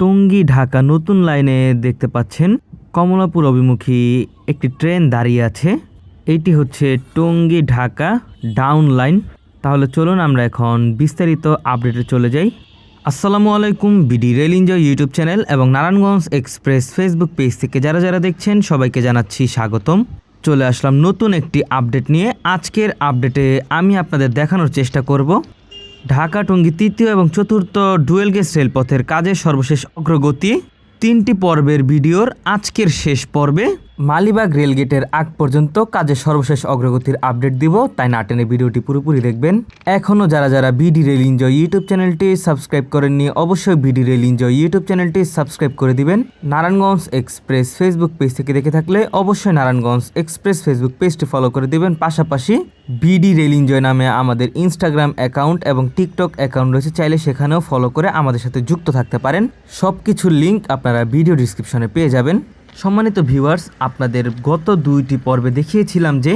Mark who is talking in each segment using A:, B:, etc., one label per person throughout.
A: টঙ্গী, ঢাকা নতুন লাইনে দেখতে পাচ্ছেন কমলাপুর অভিমুখী একটি ট্রেন দাঁড়িয়ে আছে। এটি হচ্ছে টঙ্গী, ঢাকা ডাউন লাইন। তাহলে চলুন আমরা এখন বিস্তারিত আপডেটে চলে যাই। আসসালামু আলাইকুম, BD rail enjoy YouTube channel এবং নারায়ণগঞ্জ এক্সপ্রেস ফেসবুক পেজ থেকে যারা যারা দেখছেন, সবাইকে জানাচ্ছি স্বাগতম। চলে আসলাম নতুন একটি আপডেট নিয়ে। আজকের আপডেটে আমি আপনাদের দেখানোর চেষ্টা করব ঢাকা টঙ্গী তৃতীয় এবং চতুর্থ ডুয়েল গেজ রেলপথের কাজের সর্বশেষ অগ্রগতি তিনটি পর্বের ভিডিওর আজকের শেষ পর্বে মালিবাগ রেলগেটের আগ পর্যন্ত কাজের সর্বশেষ অগ্রগতির আপডেট দিব, তাই না টেনে ভিডিওটি পুরোপুরি দেখবেন। এখনও যারা যারা বিডি রেল এনজয় ইউটিউব চ্যানেলটি সাবস্ক্রাইব করেননি, অবশ্যই বিডি রেল এনজয় ইউটিউব চ্যানেলটি সাবস্ক্রাইব করে দিবেন। নারায়ণগঞ্জ এক্সপ্রেস ফেসবুক পেজ থেকে দেখে থাকলে অবশ্যই নারায়ণগঞ্জ এক্সপ্রেস ফেসবুক পেজটি ফলো করে দিবেন। পাশাপাশি বিডি রেল এনজয় নামে আমাদের ইনস্টাগ্রাম অ্যাকাউন্ট এবং টিকটক অ্যাকাউন্ট রয়েছে, চাইলে সেখানেও ফলো করে আমাদের সাথে যুক্ত থাকতে পারেন। সব কিছুর লিঙ্ক আপনারা ভিডিও ডিসক্রিপশনে পেয়ে যাবেন। সম্মানিত ভিউয়ার্স, আপনাদের গত দুইটি পর্বে দেখিয়েছিলাম যে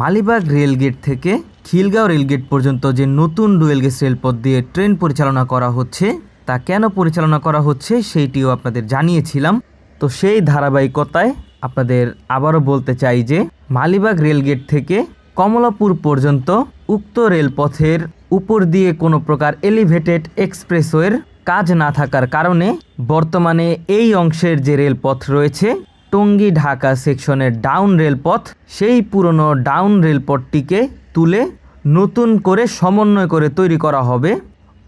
A: মালিবাগ রেলগেট থেকে খিলগাঁও রেলগেট পর্যন্ত যে নতুন গেজ রেলপথ দিয়ে ট্রেন পরিচালনা করা হচ্ছে, তা কেন পরিচালনা করা হচ্ছে সেইটিও আপনাদের জানিয়েছিলাম। তো সেই ধারাবাহিকতায় আপনাদের আবারও বলতে চাই যে মালিবাগ রেলগেট থেকে কমলাপুর পর্যন্ত উক্ত রেলপথের উপর দিয়ে কোনো প্রকার এলিভেটেড এক্সপ্রেসওয়ের কাজ না থাকার কারণে বর্তমানে এই অংশের যে রেলপথ রয়েছে, টঙ্গী ঢাকা সেকশনের ডাউন রেলপথ, সেই পুরনো ডাউন রেলপথটিকে তুলে নতুন করে সমন্বয় করে তৈরি করা হবে।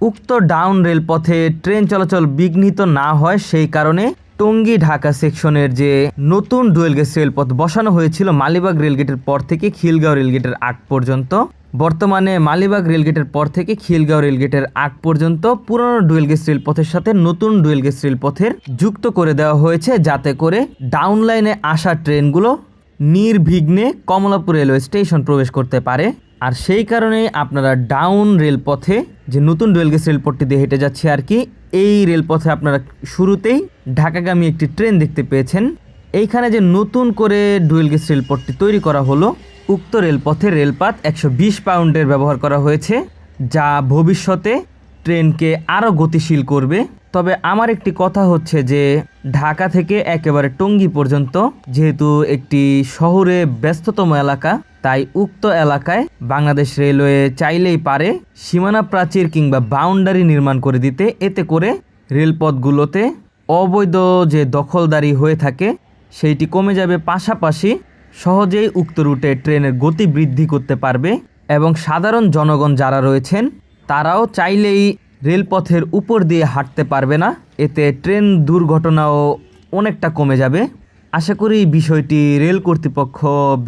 A: উক্ত ডাউন রেলপথে ট্রেন চলাচল বিঘ্নিত না হয়, সেই কারণে টঙ্গী ঢাকা সেকশনের যে নতুন ডুয়েল রেলপথ বসানো হয়েছিল মালিবাগ রেলগেটের পর থেকে খিলগাঁও রেলগেটের আগ পর্যন্ত বর্তমানে মালিবাগ রেলগেটের পর থেকে খিলগাঁও রেলগেটের আগ পর্যন্ত পুরনো ডুয়েল গেজ রেলপথের সাথে নতুন ডুয়েল গেজ রেলপথের যুক্ত করে দেওয়া হয়েছে যাতে করে ডাউন লাইনে আসা ট্রেনগুলো নির্বিঘ্নে কমলাপুর রেলওয়ে স্টেশন প্রবেশ করতে পারে। আর সেই কারণে আপনারা ডাউন রেলপথে যে নতুন ডুয়েল গেজ রেলপথটি দিয়ে হেঁটে যাচ্ছে আর কি, এই রেলপথে আপনারা শুরুতেই ঢাকাগামী একটি ট্রেন দেখতে পেয়েছেন। এইখানে যে নতুন করে ডুয়েল গেজ রেলপথটি তৈরি করা হলো, উক্ত রেলপথে রেলপাত একশো বিশ পাউন্ডের ব্যবহার করা হয়েছে, যা ভবিষ্যতে ট্রেনকে আরও গতিশীল করবে। তবে আমার একটি কথা হচ্ছে যে, ঢাকা থেকে একেবারে টঙ্গী পর্যন্ত, যেহেতু একটি শহরে ব্যস্ততম এলাকা, তাই উক্ত এলাকায় বাংলাদেশ রেলওয়ে চাইলেই পারে সীমানা প্রাচীর কিংবা বাউন্ডারি নির্মাণ করে দিতে। এতে করে রেলপথগুলোতে অবৈধ যে দখলদারি হয়ে থাকে সেইটি কমে যাবে পাশাপাশি সহজেই উক্ত রুটে ট্রেনের গতি বৃদ্ধি করতে পারবে এবং সাধারণ জনগণ যারা রয়েছেন, তারাও চাইলেই রেলপথের উপর দিয়ে হাঁটতে পারবে না। এতে ট্রেন দুর্ঘটনাও অনেকটা কমে যাবে। আশা করি বিষয়টি রেল কর্তৃপক্ষ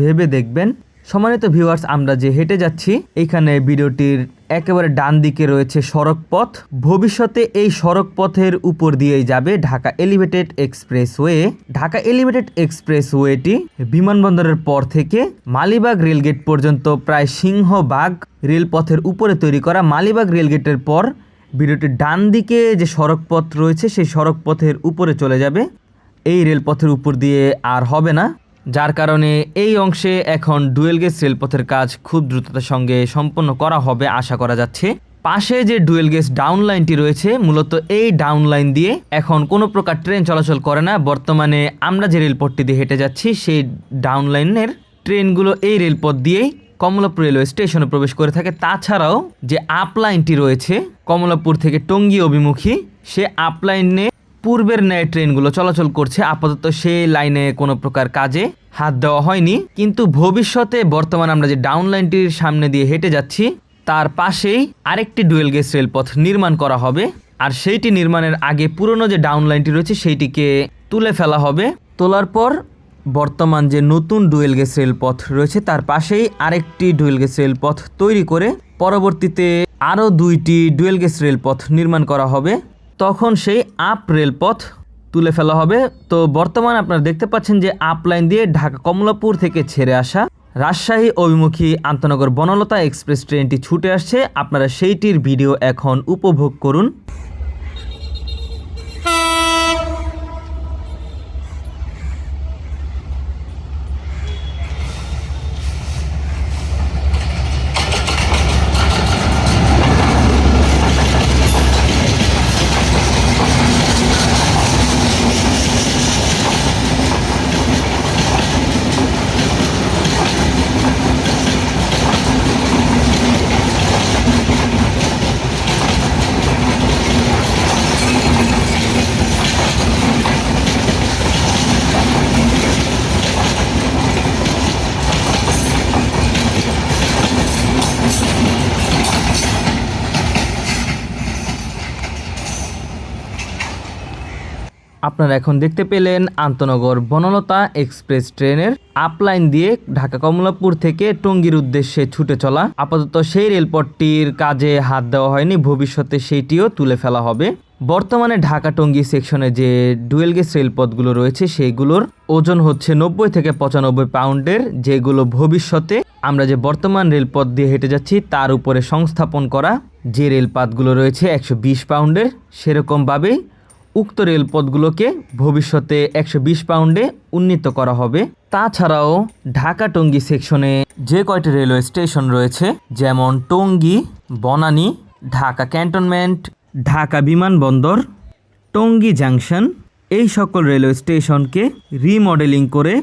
A: ভেবে দেখবেন। সম্মানিত ভিউয়ার্স, আমরা যে হেঁটে যাচ্ছি এইখানে ভিডিওটির একেবারে ডান দিকে রয়েছে সড়ক পথ ভবিষ্যতে এই সড়ক পথের উপর দিয়েই যাবে Dhaka elevated expressway. Dhaka elevated এক্সপ্রেসওয়েটি বিমানবন্দরের পর থেকে মালিবাগ রেলগেট পর্যন্ত প্রায় সিংহবাগ রেলপথের উপরে তৈরি করা মালিবাগ রেলগেটের পর ভিডিওটির ডান দিকে যে সড়ক পথ রয়েছে, সেই সড়ক পথের উপরে চলে যাবে। এই রেলপথের উপর দিয়ে আর হবে না। যার কারণে এই অংশে এখন ডুয়েল গেজ রেলপথের কাজ খুব দ্রুততার সঙ্গে সম্পন্ন করা হবে আশা করা যাচ্ছে। পাশে যে ডুয়েল গেজ ডাউন লাইনটি রয়েছে, মূলত এই ডাউন লাইন দিয়ে এখন কোনো প্রকার ট্রেন চলাচল করে না। বর্তমানে আমরা যে রেলপথটি দিয়ে হেঁটে যাচ্ছি, সেই ডাউন লাইনের ট্রেনগুলো এই রেলপথ দিয়েই কমলাপুর রেলওয়ে স্টেশনে প্রবেশ করে থাকে। তাছাড়াও যে আপ লাইনটি রয়েছে, কমলাপুর থেকে টঙ্গী অভিমুখী, সে আপ লাইনে পূর্বের ন্যায় ট্রেনগুলো চলাচল করছে। আপাতত সেই লাইনে কোনো প্রকার কাজে হাত দেওয়া হয়নি। কিন্তু ভবিষ্যতে বর্তমানে আমরা যে ডাউন লাইনটির সামনে দিয়ে হেঁটে যাচ্ছি, তার পাশেই আরেকটি ডুয়েল গেজ রেলপথ নির্মাণ করা হবে। আর সেইটি নির্মাণের আগে পুরনো যে ডাউন লাইনটি রয়েছে, সেইটিকে তুলে ফেলা হবে। তোলার পর বর্তমান যে নতুন ডুয়েল গেজ রেলপথ রয়েছে, তার পাশেই আরেকটি ডুয়েল গেজ রেলপথ তৈরি করে পরবর্তীতে আরও দুইটি ডুয়েল গেজ রেলপথ নির্মাণ করা হবে। তখন সেই আপ রেলপথ তুলে ফেলা হবে। তো বর্তমানে আপনারা দেখতে পাচ্ছেন যে আপ লাইন দিয়ে ঢাকা কমলাপুর থেকে ছেড়ে আসা রাজশাহী অভিমুখী আন্তনগর বনলতা এক্সপ্রেস ট্রেনটি ছুটে আসছে। আপনারা সেইটির ভিডিও এখন উপভোগ করুন। আপনারা এখন দেখতে পেলেন আন্তনগর বনলতা এক্সপ্রেস ট্রেনের আপলাইন দিয়ে ঢাকা কমলাপুর থেকে টঙ্গীর উদ্দেশ্যে ছুটে চলা। আপাতত সেই রেলপথটির কাজে হাত দেওয়া হয়নি, ভবিষ্যতে সেইটিও তুলে ফেলা হবে। বর্তমানে ঢাকা টঙ্গী সেকশনে যে ডুয়েল গেজ রেলপথগুলো রয়েছে সেইগুলোর ওজন হচ্ছে নব্বই থেকে পঁচানব্বই পাউন্ডের, যেগুলো ভবিষ্যতে আমরা যে বর্তমান রেলপথ দিয়ে হেঁটে যাচ্ছি, তার উপরে সংস্থাপন করা যে রেলপথগুলো রয়েছে একশো বিশ পাউন্ডের, সেরকমভাবেই উক্ত রেলপথগুলোকে ভবিষ্যতে একশো বিশ পাউন্ডে উন্নীত করা হবে। তাছাড়াও ঢাকা টঙ্গী সেকশনে যে কয়টি রেলওয়ে স্টেশন রয়েছে, যেমন টঙ্গী, বনানী, ঢাকা ক্যান্টনমেন্ট, ঢাকা বিমানবন্দর, টঙ্গী জাংশন, এই সকল রেলওয়ে স্টেশনকে রিমডেলিং করে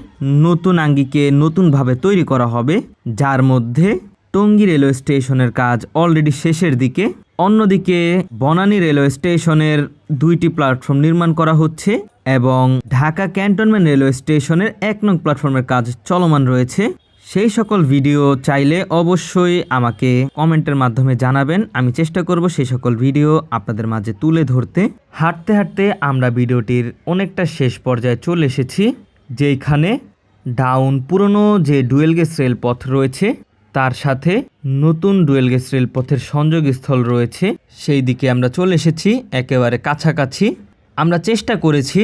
A: নতুন আঙ্গিকে নতুনভাবে তৈরি করা হবে, যার মধ্যে টঙ্গী রেলওয়ে স্টেশনের কাজ অলরেডি শেষের দিকে অন্যদিকে বনানী রেলওয়ে স্টেশনের দুইটি প্ল্যাটফর্ম নির্মাণ করা হচ্ছে এবং ঢাকা ক্যান্টনমেন্ট রেলওয়ে স্টেশনের এক নং প্ল্যাটফর্মের কাজ চলমান রয়েছে। সেই সকল ভিডিও চাইলে অবশ্যই আমাকে কমেন্টের মাধ্যমে জানাবেন। আমি চেষ্টা করব সেই সকল ভিডিও আপনাদের মাঝে তুলে ধরতে। হাঁটতে হাঁটতে আমরা ভিডিওটির অনেকটা শেষ পর্যায়ে চলে এসেছি, যেইখানে ডাউন পুরনো যে ডুয়েল গেজ রেলপথ রয়েছে তার সাথে নতুন ডুয়েল গেজ রেলপথের সংযোগস্থল রয়েছে। সেই দিকে আমরা চলে এসেছি একেবারে কাছাকাছি। আমরা চেষ্টা করেছি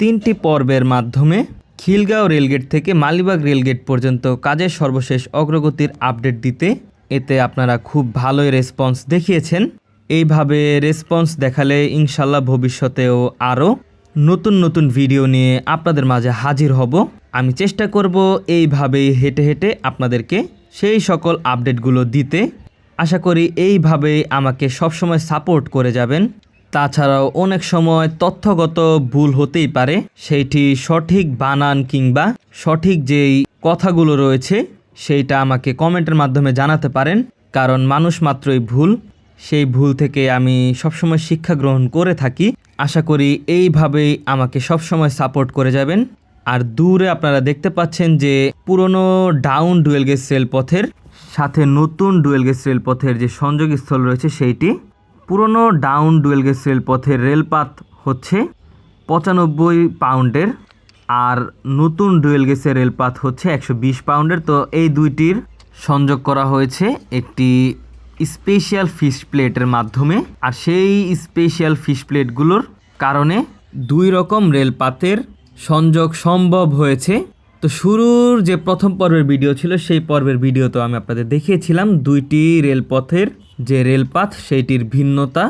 A: তিনটি পর্বের মাধ্যমে খিলগাঁও রেলগেট থেকে মালিবাগ রেলগেট পর্যন্ত কাজের সর্বশেষ অগ্রগতির আপডেট দিতে। এতে আপনারা খুব ভালোই রেসপন্স দেখিয়েছেন। এইভাবে রেসপন্স দেখালে ইনশাল্লাহ ভবিষ্যতেও আরও নতুন নতুন ভিডিও নিয়ে আপনাদের মাঝে হাজির হব। আমি চেষ্টা করব এইভাবেই হেঁটে হেঁটে আপনাদেরকে সেই সকল আপডেটগুলো দিতে আশা করি এইভাবে আমাকে সবসময় সাপোর্ট করে যাবেন। তাছাড়াও অনেক সময় তথ্যগত ভুল হতেই পারে, সেইটি সঠিক বানান কিংবা সঠিক যেই কথাগুলো রয়েছে, সেইটা আমাকে কমেন্টের মাধ্যমে জানাতে পারেন, কারণ মানুষ মাত্রই ভুল। সেই ভুল থেকে আমি সবসময় শিক্ষা গ্রহণ করে থাকি। আশা করি এইভাবেই আমাকে সবসময় সাপোর্ট করে যাবেন। আর দূরে আপনারা দেখতে পাচ্ছেন যে পুরনো ডাউন ডুয়েল গেজ রেলপথের সাথে নতুন ডুয়েল গেজ রেলপথের যে সংযোগস্থল রয়েছে সেইটি পুরনো ডাউন ডুয়েল গেজ রেলপথের রেলপাত হচ্ছে পঁচানব্বই পাউন্ডের আর নতুন ডুয়েল গেজের রেলপাত হচ্ছে একশো বিশ পাউন্ডের। তো এই দুইটির সংযোগ করা হয়েছে একটি স্পেশাল ফিশ প্লেটের মাধ্যমে। আর সেই স্পেশাল ফিশ প্লেটগুলোর কারণে দুই রকম রেলপাতের সংযোগ সম্ভব হয়েছে। তো শুরুর যে প্রথম পর্বের ভিডিও ছিল, সেই পর্বের ভিডিও তো আমি আপনাদের দেখিয়েছিলাম। দুইটি রেলপথের যে রেলপথ, সেইটির ভিন্নতা।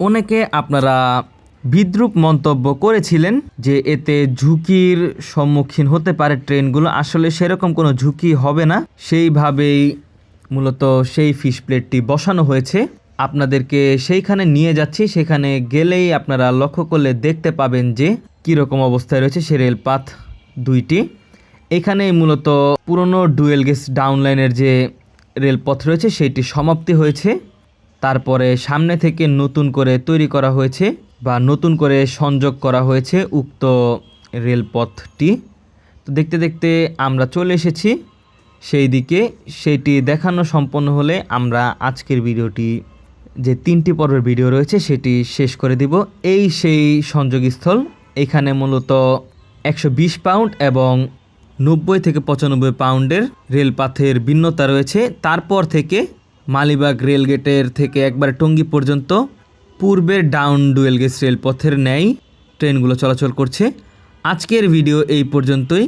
A: অনেকে আপনারা বিদ্রুপ মন্তব্য করেছিলেন যে এতে ঝুঁকির সম্মুখীন হতে পারে ট্রেনগুলো। আসলে সেরকম কোনো ঝুঁকি হবে না। সেইভাবেই মূলত সেই ফিশ প্লেটটি বসানো হয়েছে। আপনাদেরকে সেইখানে নিয়ে যাচ্ছি। সেখানে গেলেই আপনারা লক্ষ্য করলে দেখতে পাবেন যে কীরকম অবস্থায় রয়েছে সে রেলপাত দুইটি। এখানে মূলত পুরনো ডুয়েল গেস ডাউন লাইনের যে রেলপথ রয়েছে, সেটি সমাপ্তি হয়েছে। তারপরে সামনে থেকে নতুন করে তৈরি করা হয়েছে বা নতুন করে সংযোগ করা হয়েছে উক্ত রেলপথটি। তো দেখতে দেখতে আমরা চলে এসেছি সেই দিকে। সেইটি দেখানো সম্পন্ন হলে আমরা আজকের ভিডিওটি, যে তিনটি পর্বের ভিডিও রয়েছে, সেটি শেষ করে দিব। এই সেই সংযোগস্থল এখানে মূলত একশো বিশ পাউন্ড এবং নব্বই থেকে পঁচানব্বই পাউন্ডের রেলপাথের ভিন্নতা রয়েছে। তারপর থেকে মালিবাগ রেলগেটের থেকে একবার টঙ্গী পর্যন্ত পূর্বের ডাউন ডুয়েল গেজ রেলপথের ন্যায় ট্রেনগুলো চলাচল করছে। আজকের ভিডিও এই পর্যন্তই।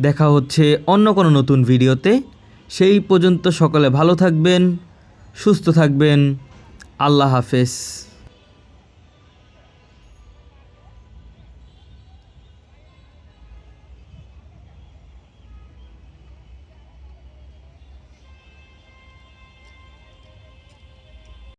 A: দেখা হচ্ছে অন্য কোনো নতুন ভিডিওতে। সেই পর্যন্ত সকলে ভালো থাকবেন, সুস্থ থাকবেন। আল্লাহ হাফেজ।